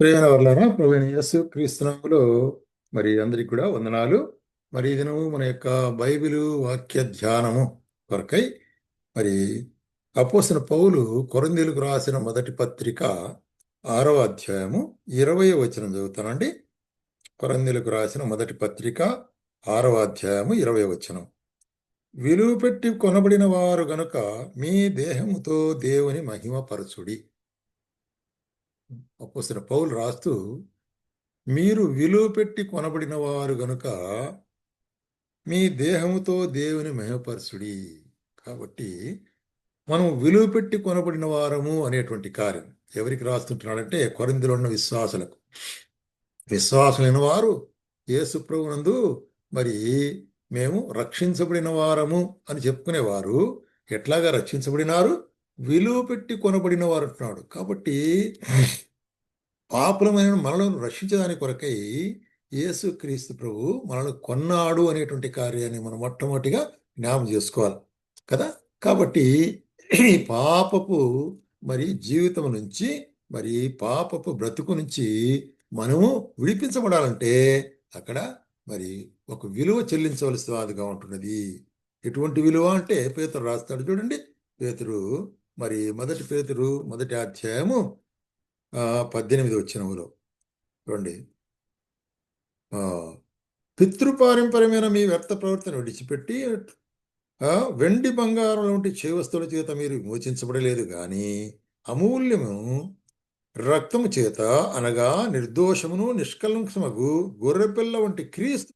ప్రేమ వర్లారా ప్రవీణ యస్సు క్రీస్తునాములో మరి అందరికి కూడా వందనాలు. మరి ఈ దినము మన యొక్క బైబిలు వాక్య ధ్యానము కొరకై మరి అపోసిన పౌలు కొరందీలకు రాసిన మొదటి పత్రిక ఆరవ అధ్యాయము ఇరవై వచనం చదువుతానండి. కొరందీలకు రాసిన మొదటి పత్రిక ఆరవ అధ్యాయము ఇరవై వచనం. విలువ పెట్టి కొనబడిన వారు గనుక మీ దేహముతో దేవుని మహిమపరచుడి. అప్పసిన పౌలు రాస్తూ మీరు విలువ పెట్టి కొనబడిన వారు గనుక మీ దేహముతో దేవుని మహిమపరచుడి. కాబట్టి మనం విలువ పెట్టి కొనబడిన వారము అనేటువంటి కార్యం. ఎవరికి రాస్తుంటున్నాడంటే కొరిందులో ఉన్న విశ్వాసులకు. విశ్వాసులైన వారు యేసుప్రభునందు మరి మేము రక్షించబడిన వారము అని చెప్పుకునేవారు. ఎట్లాగా రక్షించబడినారు? విలువ పెట్టి కొనబడిన వారు అంటున్నాడు కాబట్టి పాపులమైన మనలను రక్షించడానికి కొరకై యేసు క్రీస్తు ప్రభు మనల్ని కొన్నాడు అనేటువంటి కార్యాన్ని మనం మొట్టమొదటిగా జ్ఞాపం చేసుకోవాలి. కదా? కాబట్టి ఈ పాపపు మరి జీవితం నుంచి మరి పాపపు బ్రతుకు నుంచి మనము విడిపించబడాలంటే అక్కడ మరి ఒక విలువ చెల్లించవలసినదిగా ఉంటున్నది. ఎటువంటి విలువ అంటే పేతురు రాస్తాడు చూడండి. పేతురు మరి మొదటి పేతురు మొదటి అధ్యాయము పద్దెనిమిది వచ్చినములో చూడండి. పితృపారంపరమైన మీ వ్యర్థ ప్రవర్తన విడిచిపెట్టి వెండి బంగారం వంటి చేవస్తుల చేత మీరు విమోచించబడలేదు కానీ అమూల్యము రక్తము చేత అనగా నిర్దోషమును నిష్కలంకమగు గొర్రెపిల్ల వంటి క్రీస్తు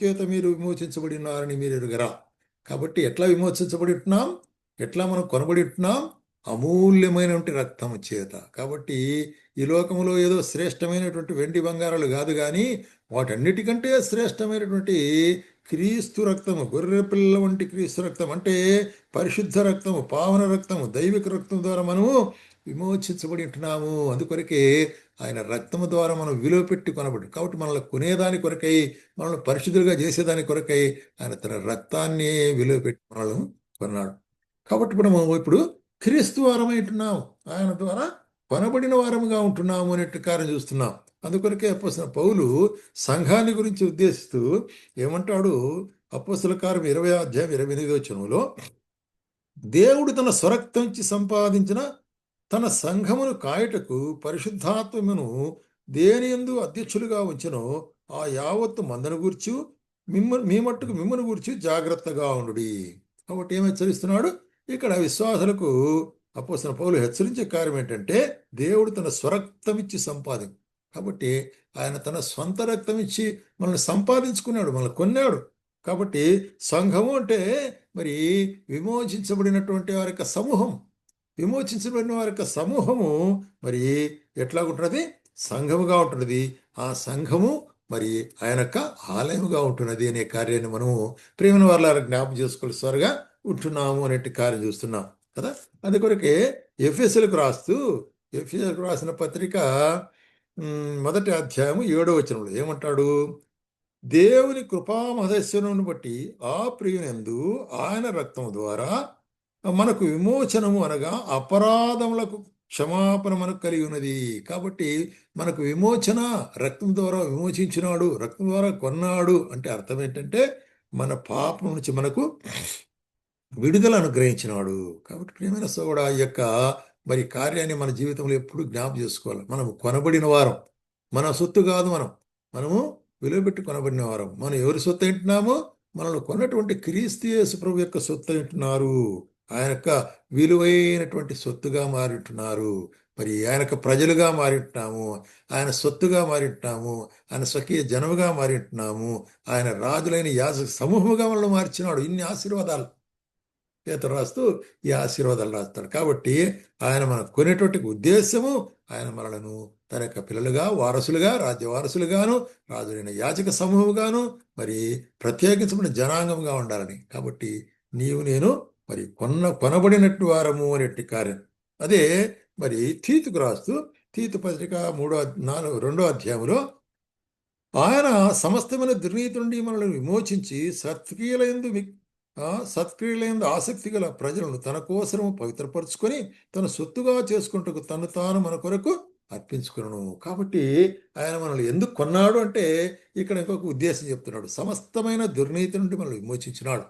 చేత మీరు విమోచించబడినారని మీరు ఎరుగరా? కాబట్టి ఎట్లా విమోచించబడి ఉంటున్నాం? ఎట్లా మనం కొనబడి ఉంటున్నాం? అమూల్యమైనటువంటి రక్తము చేత. కాబట్టి ఈ లోకంలో ఏదో శ్రేష్టమైనటువంటి వెండి బంగారాలు కాదు కానీ వాటన్నిటికంటే శ్రేష్టమైనటువంటి క్రీస్తు రక్తము గొర్రె పిల్లల వంటి క్రీస్తు రక్తం అంటే పరిశుద్ధ రక్తము పావన రక్తము దైవిక రక్తం ద్వారా మనము విమోచించబడి ఉంటున్నాము. అందుకొరకే ఆయన రక్తము ద్వారా మనం విలువ పెట్టి కొనబడి కాబట్టి మనల్ని కొనేదాని కొరకై మనల్ని పరిశుద్ధులుగా చేసేదాని కొరకై ఆయన తన రక్తాన్ని విలువ పెట్టి మనల్ని కొన్నాడు. కాబట్టి మనము ఇప్పుడు క్రీస్తు వారమైంటున్నాం ఆయన ద్వారా కొనబడిన వారముగా ఉంటున్నాము అనేట్టు కార్యం చూస్తున్నాం. అందుకొరకే అప్పసిన పౌలు సంఘాన్ని గురించి ఉద్దేశిస్తూ ఏమంటాడు? అప్పసుల కారం ఇరవై అధ్యాయం ఇరవై ఎనిమిదో చనువులో దేవుడు తన స్వరక్తం ఇచ్చి సంపాదించిన తన సంఘమును కాయటకు పరిశుద్ధాత్మను దేని ఎందు అధ్యక్షులుగా ఉంచినో ఆ యావత్తు మందను గూర్చి మిమ్మ మీ మట్టుకు మిమ్మను గూర్చి జాగ్రత్తగా ఉండు కాబట్టి ఏమి హెచ్చరిస్తున్నాడు? ఇక్కడ విశ్వాసులకు అపోసిన పౌలు హెచ్చరించే కార్యం ఏంటంటే దేవుడు తన స్వరక్తం ఇచ్చి కాబట్టి ఆయన తన సొంత రక్తం ఇచ్చి మనల్ని సంపాదించుకున్నాడు మనల్ని కొన్నాడు. కాబట్టి సంఘము అంటే మరి విమోచించబడినటువంటి వారి యొక్క సమూహం. విమోచించబడిన వారి యొక్క సమూహము మరి ఎట్లా ఉంటున్నది? సంఘముగా ఉంటున్నది. ఆ సంఘము మరి ఆయన యొక్క ఆలయముగా ఉంటున్నది అనే కార్యాన్ని మనము ప్రేమని వాళ్ళ జ్ఞాపం సార్గా. ఉంటున్నాము అనేటి కార్యం చూస్తున్నాం కదా? అది కొరకే ఎఫ్ఎస్ఎల్కు రాస్తూ ఎఫ్ఎస్ఎల్కు రాసిన పత్రిక మొదటి అధ్యాయము ఏడో వచనంలో ఏమంటాడు? దేవుని కృపామహదస్యను బట్టి ఆ ప్రియునందు ఆయన రక్తం ద్వారా మనకు విమోచనము అనగా అపరాధములకు క్షమాపణ మనకు కలిగి ఉన్నది. కాబట్టి మనకు విమోచన రక్తం ద్వారా విమోచించినాడు రక్తం ద్వారా కొన్నాడు అంటే అర్థం ఏంటంటే మన పాపం నుంచి మనకు విడుదల అనుగ్రహించినాడు. కాబట్టి ప్రియమైన కూడా ఈ యొక్క మరి కార్యాన్ని మన జీవితంలో ఎప్పుడు జ్ఞాపం చేసుకోవాలి. మనం కొనబడిన వారం. మన సొత్తు కాదు మనం. మనము విలువబెట్టి కొనబడిన వారం. మనం ఎవరి సొత్తు ఏంటున్నామో మనల్ని కొన్నటువంటి క్రీస్తు యేసు ప్రభు యొక్క సొత్తు అంటున్నారు. ఆయన యొక్క విలువైనటువంటి సొత్తుగా మారింటున్నారు. మరి ఆయన యొక్క ప్రజలుగా మారింటున్నాము. ఆయన సొత్తుగా మారింటున్నాము. ఆయన స్వకీయ జనముగా మారింటున్నాము. ఆయన రాజులైన యాజ సమూహముగా మనల్ని మార్చినాడు. ఇన్ని ఆశీర్వాదాలు. పేతురు రాస్తూ ఈ ఆశీర్వాదాలు రాస్తాడు కాబట్టి ఆయన మనకు కొనేటువంటి ఉద్దేశము ఆయన మనలను తన యొక్క పిల్లలుగా వారసులుగా రాజ్య వారసులుగాను రాజులైన యాచక సమూహముగాను మరి ప్రత్యేకించబడిన జనాంగంగా ఉండాలని. కాబట్టి నీవు నేను మరి కొన్న కొనబడినట్టు వారము అనేటి కార్యం. అదే మరి తీతుకు రాస్తూ తీతు పత్రిక మూడో నాలుగు రెండో అధ్యాయంలో ఆయన సమస్తమైన దుర్నీతి నుండి మనల్ని విమోచించి సత్క్రియలందు సత్క్రియలందు ఆసక్తి గల ప్రజలను తన కోసము పవిత్రపరుచుకొని తన సొత్తుగా చేసుకుంటూ తను తాను మన కొరకు అర్పించుకున్నాను కాబట్టి ఆయన మనల్ని ఎందుకు కొన్నాడు అంటే ఇక్కడ ఇంకొక ఉద్దేశం చెప్తున్నాడు. సమస్తమైన దుర్నీతి నుండి మనల్ని విమోచించినాడు.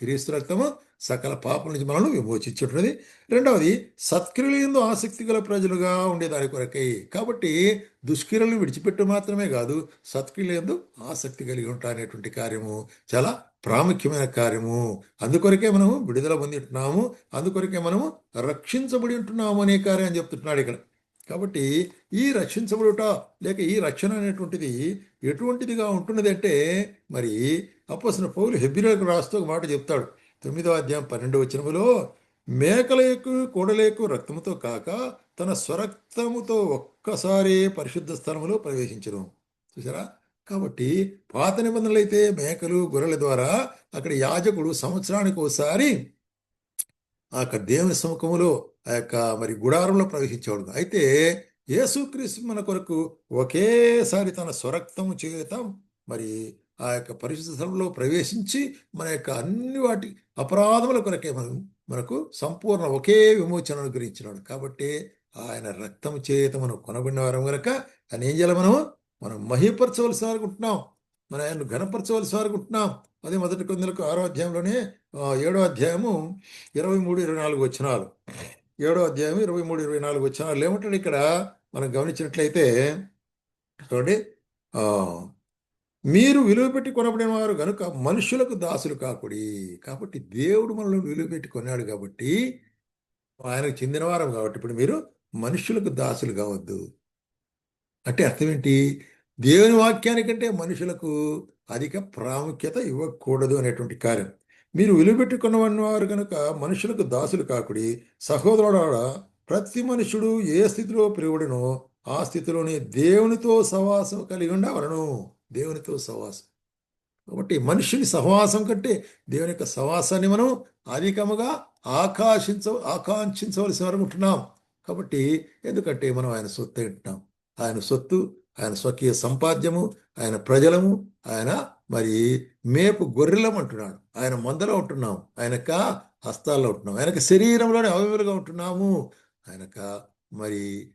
క్రీస్తు రక్తము సకల పాపం నుంచి మనల్ని విమోచించుంటున్నది రెండవది సత్క్రియలందు ఆసక్తి గల ప్రజలుగా ఉండేదాని కొరకై. కాబట్టి దుష్క్రియలను విడిచిపెట్టు మాత్రమే కాదు సత్క్రియలందు ఆసక్తి కలిగి ఉంటారనేటువంటి కార్యము చాలా ప్రాముఖ్యమైన కార్యము. అందుకొరకే మనము విడుదల పొందింటున్నాము. అందుకొరకే మనము రక్షించబడి ఉంటున్నాము అనే కార్యం చెప్తున్నాడు ఇక్కడ. కాబట్టి ఈ రక్షించబడుట లేక ఈ రక్షణ అనేటువంటిది ఎటువంటిదిగా ఉంటున్నది అంటే మరి అప్పసిన పౌలు హెబ్బిలకు రాస్తూ ఒక మాట చెప్తాడు. తొమ్మిదో అధ్యాయం పన్నెండు వచనములో మేకలకు కూడలేకు రక్తముతో కాక తన స్వరక్తముతో ఒక్కసారి పరిశుద్ధ స్థలములో ప్రవేశించను. చూసారా కాబట్టి పాత నిబంధనలు అయితే మేకలు గొర్రెల ద్వారా అక్కడ యాజకుడు సంవత్సరానికి ఒకసారి ఆ యొక్క దేవుని సముఖములో ఆ యొక్క మరి గుడారంలో ప్రవేశించేవాడు. అయితే యేసుక్రీస్తు మన కొరకు ఒకేసారి తన స్వరక్తము చేత మరి ఆ యొక్క పరిశుద్ధ స్థలంలో ప్రవేశించి మన యొక్క అన్ని వాటి అపరాధముల కొరకే మనం మనకు సంపూర్ణ ఒకే విమోచన అనుగ్రహించినాడు. కాబట్టి ఆయన రక్తం చేత మనం కొనబడిన వారం కనుక ఆయన ఏం చేయాలి మనము? మనం మహిపరచవలసి అనుకుంటున్నాం మన ఆయన ఘనపరచవలసి అనుకుంటున్నాం అదే మొదటి కొందలకు ఆరో అధ్యాయంలోనే ఏడో అధ్యాయము ఇరవై మూడు ఇరవై నాలుగు వచ్చినాలు ఏడో అధ్యాయం ఇరవై మూడు ఇరవై నాలుగు వచ్చినాలు ఏమంటాడు ఇక్కడ? మనం గమనించినట్లయితే చూడండి మీరు విలువ పెట్టి కొనబడిన వారు కనుక మనుషులకు దాసులు కాకుడి. కాబట్టి దేవుడు మనల్ని విలువ పెట్టి కొన్నాడు కాబట్టి ఆయనకు చెందిన వారం కాబట్టి ఇప్పుడు మీరు మనుషులకు దాసులు కావద్దు. అంటే అర్థం ఏంటి? దేవుని వాక్యానికంటే మనుషులకు అధిక ప్రాముఖ్యత ఇవ్వకూడదు అనేటువంటి కార్యం. మీరు విలువబెట్టుకున్న వారు కనుక మనుషులకు దాసులు కాకుడి సహోదరుడ ప్రతి మనుషుడు ఏ స్థితిలో పిలువడినో ఆ స్థితిలోనే దేవునితో సహవాసం కలిగి ఉండవలను. దేవునితో సహవాసం. కాబట్టి మనుషుని సహవాసం కంటే దేవుని యొక్క సహవాసాన్ని మనం అధికముగా ఆకాశించ ఆకాంక్షించవలసి అనుకుంటున్నాం కాబట్టి ఎందుకంటే మనం ఆయన సొత్తు ఉంటున్నాం ఆయన సొత్తు ఆయన స్వకీయ సంపాద్యము ఆయన ప్రజలము ఆయన మరి మేపు గొర్రెలం అంటున్నాడు. ఆయన మందలో ఉంటున్నాము. ఆయనక హస్తాల్లో ఉంటున్నాము. ఆయనక శరీరంలోని అవయవులుగా ఉంటున్నాము. ఆయనక మరి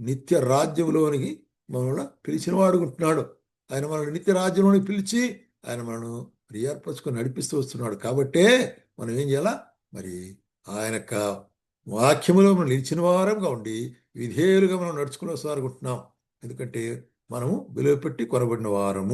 నిత్య రాజ్యంలోనికి మనల్ని పిలిచిన వాడు ఉంటున్నాడు. ఆయన మనల్ని నిత్య రాజ్యంలోనికి పిలిచి ఆయన మనను ఏర్పరచుకొని నడిపిస్తూ వస్తున్నాడు. కాబట్టే మనం ఏం చేయాలా? మరి ఆయన యొక్క వాక్యములో మనం నిలిచిన వారంగా ఉండి విధేయులుగా మనం నడుచుకునే సార్ అనుకుంటున్నాం ఎందుకంటే మనము విలువ పెట్టి కొనబడిన వారము.